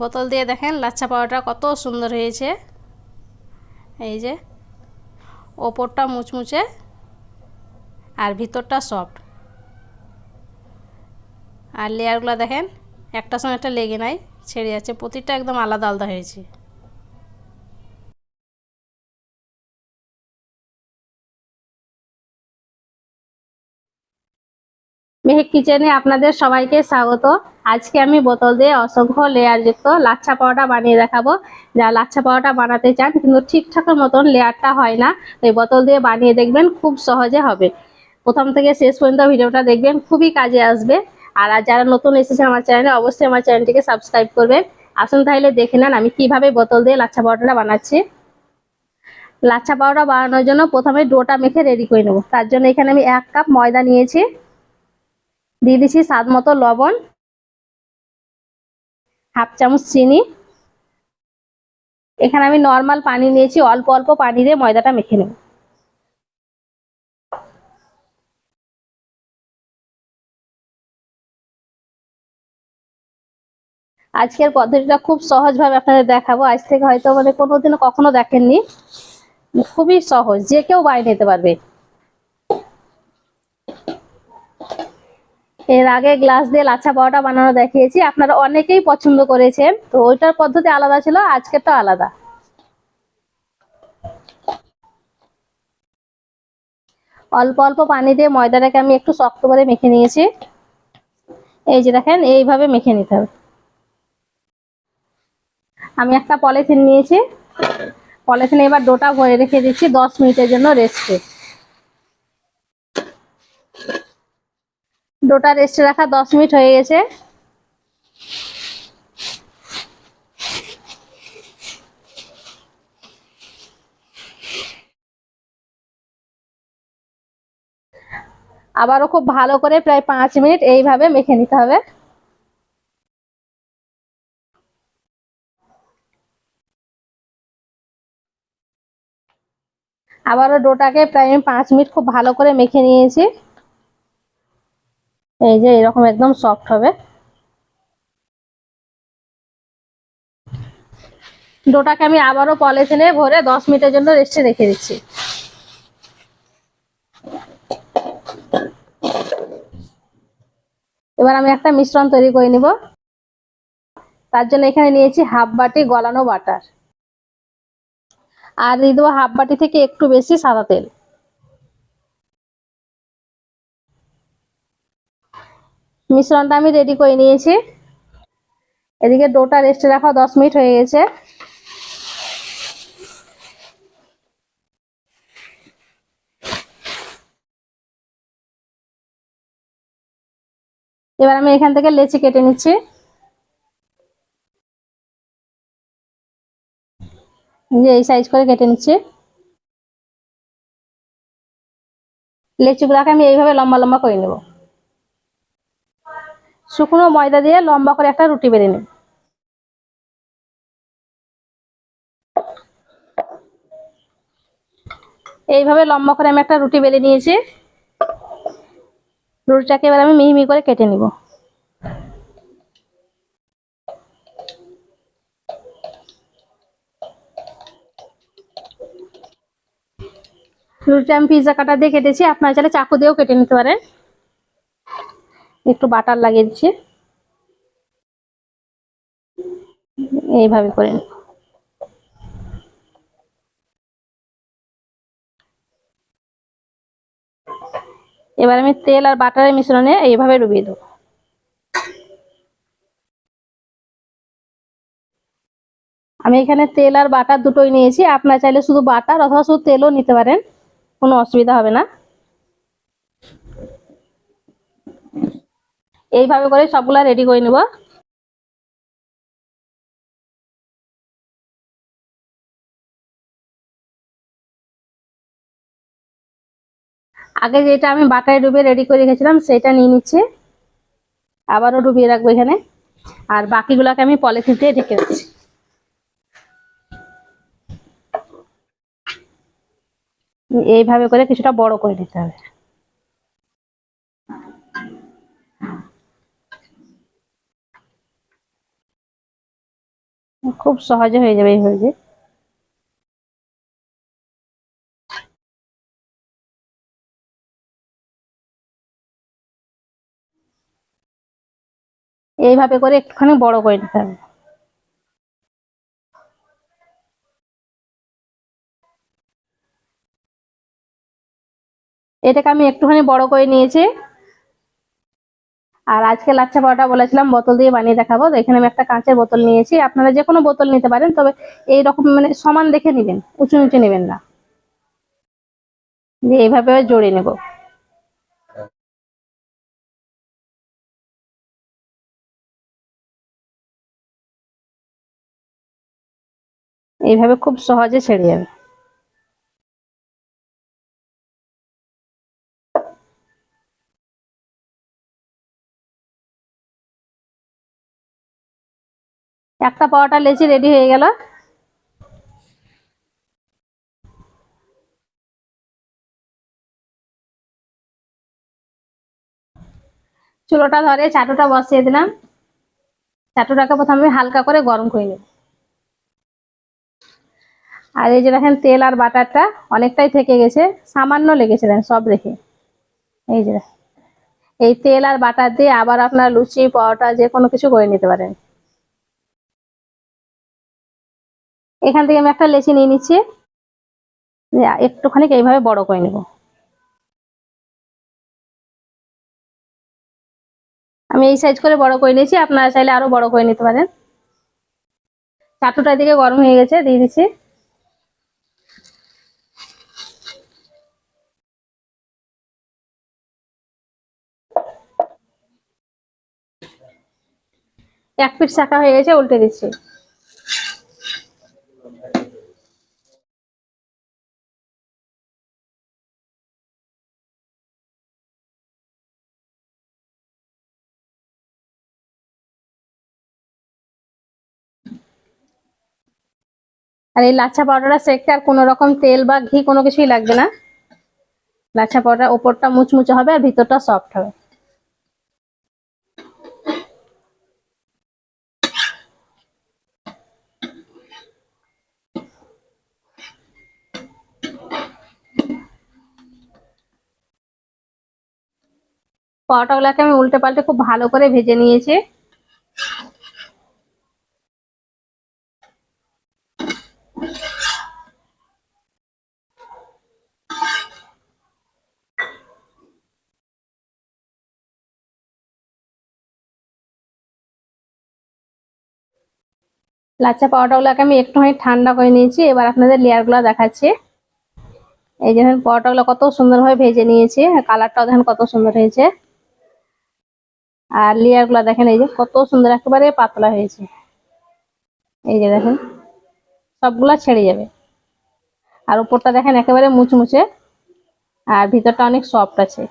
বোতল দিয়ে দেখেন, লাচ্ছা পাওয়াটা কত সুন্দর হয়েছে। এই যে, ওপরটা মুচমুচে আর ভিতরটা সফট। আর লেয়ারগুলো দেখেন, একটা সময় একটা লেগে নাই, ছেড়ে যাচ্ছে, প্রতিটা একদম আলাদা আলাদা হয়েছে। মেহেক কিচেনে আপনাদের সবাইকে স্বাগত। আজকে আমি বোতল দিয়ে অসংখ্য লেয়ারযুক্ত লাচ্ছা পাওয়াটা বানিয়ে দেখাবো। যা লাচ্ছা পাওয়াটা বানাতে চান, কিন্তু ঠিকঠাকের মতন লেয়ারটা হয় না এই বোতল দিয়ে বানিয়ে দেখবেন খুব সহজে হবে। প্রথম থেকে শেষ পর্যন্ত ভিডিওটা দেখবেন, খুবই কাজে আসবে। আর যারা নতুন এসেছে আমার চ্যানেলে, অবশ্যই আমার চ্যানেলটিকে সাবস্ক্রাইব করবেন। আসুন তাহলে দেখে নেন আমি কীভাবে বোতল দিয়ে লাচ্ছা পাউডারটা বানাচ্ছি। লাচ্ছা পাউডার বানানোর জন্য প্রথমে ডোটা মেখে রেডি করে নেব। তার জন্য এখানে আমি এক কাপ ময়দা নিয়েছি। দিয়ে দিচ্ছি স্বাদ মতো লবণ, হাফ চামচ চিনি। এখানে আমি নর্মাল পানি নিয়েছি, অল্প অল্প পানি দিয়ে ময়দাটা মেখে নেব। আজকের পদ্ধতিটা খুব সহজভাবে আপনাদের দেখাবো। আজ থেকে হয়তো মানে কোনোদিনও কখনো দেখেননি। খুবই সহজ, যে কেউ বানিয়ে নিতে পারবে। এর আগে গ্লাস দিয়ে লাচ্ছা পাওয়াটা বানানো দেখিয়েছি। আপনারা অনেকেই পছন্দ করেছেন। তো ওইটার পদ্ধতি আলাদা ছিল আজকেরটা আলাদা। অল্প অল্প পানি দিয়ে ময়দাটাকে আমি একটু শক্ত করে মেখে নিয়েছি। এই যে দেখেন, এইভাবে মেখে নিতে হবে। আমি একটা পলিথিন নিয়েছি। পলিথিনে এবার ডোটা ভরে রেখে দিচ্ছি দশ মিনিটের জন্য রেস্টে। ডোটা রেস্টে রাখা দশ মিনিট হয়ে গেছে। আবারও খুব ভালো করে প্রায় পাঁচ মিনিট এইভাবে মেখে নিতে হবে। আবারও ডোটাকে প্রায় আমি পাঁচ মিনিট খুব ভালো করে মেখে নিয়েছি। এই যে এরকম একদম সফট হবে। ডোটাকে আমি আবারও পলিথিনে ভরে দশ মিনিটের জন্য রেস্টে রেখে দিচ্ছি। এবার আমি একটা মিশ্রণ তৈরি করে নিব। তার জন্য এখানে নিয়েছি হাফ বাটি গলানো বাটার। আর দিয়ে দেবো হাফ বাটি থেকে একটু বেশি সাদা তেল। মিশ্রণটা আমি রেডি করে নিয়েছি। এদিকে ডোটা রেস্টে রাখা দশ মিনিট হয়ে গেছে। এবার আমি এখান থেকে লেচি কেটে নিচ্ছি। যে এই সাইজ করে কেটে নিচ্ছি। লেচুগুলাকে আমি এইভাবে লম্বা লম্বা করে নেব। শুকনো ময়দা দিয়ে লম্বা করে একটা রুটি বেড়ে নিন। এইভাবে লম্বা করে আমি একটা রুটি বেলে নিয়েছি। রুটিটাকে এবার আমি মিহি মিহি করে কেটে নিব। রুটিটা আমি পিৎজা কাটা দিয়ে কেটেছি, আপনারা চাইলে চাকু দিয়েও কেটে নিতে পারেন। একটু বাটার লাগিয়ে দিচ্ছি। এইভাবে করে এবার আমি তেল আর বাটারের মিশ্রণে এইভাবে ডুবিয়ে দেবো। আমি এখানে তেল আর বাটার দুটোই নিয়েছি। আপনার চাইলে শুধু বাটার অথবা শুধু তেলও নিতে পারেন। কোনো অসুবিধা হবে না। এইভাবে করে সবগুলা রেডি করে নেব। আগে যেটা আমি বাটায় ডুবিয়ে রেডি করে রেখেছিলাম, সেটা নিয়ে নিচ্ছে। আবারও ডুবিয়ে রাখব এখানে। আর বাকিগুলোকে আমি পলিথিন দিয়ে ঢেকে দিচ্ছি। এইভাবে করে কিছুটা বড় করে নিতে হবে। খুব সহজে হয়ে যাবে এইভাবে এইভাবে করে একটুখানি বড় করে নিতে হবে। এটাকে আমি একটুখানি বড় করে নিয়েছি। আর আজকে লাচ্ছা পরোটা বলেছিলাম, বোতল দিয়ে বানিয়ে দেখাবো। তো এখানে আমি একটা কাঁচের বোতল নিয়েছি। আপনারা যে কোনো বোতল নিতে পারেন, তবে এই রকম মানে সমান দেখে নেবেন, উঁচু নিচু নেবেন না। দিয়ে এইভাবে জড়িয়ে নেব। এইভাবে খুব সহজে ছেড়ে যাবে। একটা পরোটা লেচি রেডি হয়ে গেল। চুলোটা ধরে চাটুটা বসিয়ে দিলাম। চাটুটাকে প্রথমে হালকা করে গরম করে নেব। আর এই যে দেখেন, তেল আর বাটারটা অনেকটাই থেকে গেছে, সামান্য লেগেছে দেখেন, সব রেখে এই যে এই তেল আর বাটার দিয়ে আবার আপনার লুচি, পরোটা যে কোনো কিছু করে নিতে পারেন। এখান থেকে আমি একটা লেচি নিয়ে নিচ্ছি। একটুখানি এইভাবে বড় করে নেব। আমি এই সাইজ করে বড় করে নিয়েছি, আপনারা চাইলে আরও বড় করে নিতে পারেন। চাটুটার দিকে গরম হয়ে গেছে, দিয়ে দিচ্ছি। এক পিঠ শাখা হয়ে গেছে, উল্টে দিচ্ছি। আর এই লাচ্ছা পাউডারটা সেকতে আর কোনো রকম তেল বা ঘি কোনো কিছুই লাগবে না। লাচ্ছা পাউডার ওপরটা মুচমুচে হবে আর ভিতরটা সফট হবে। পরোটাগুলোকে আমি উল্টে পাল্টে খুব ভালো করে ভেজে নিয়েছি। লাচ্ছা পরোটাগুলোকে আমি একটুখানি ঠান্ডা করে নিয়েছি। এবার আপনাদের লেয়ারগুলো দেখাচ্ছি। এই দেখেন পরোটাগুলো কত সুন্দরভাবে ভেজে নিয়েছি। কালারটাও দেখেন কত সুন্দর হয়েছে। আর লেয়ারগুলো দেখেন, এই যে কত সুন্দর একেবারে পাতলা হয়েছে। এই যে দেখেন, সবগুলা ছেড়ে যাবে। আর উপরটা দেখেন একেবারে মুচমুচে। আর ভিতরটা অনেক সফট আছে।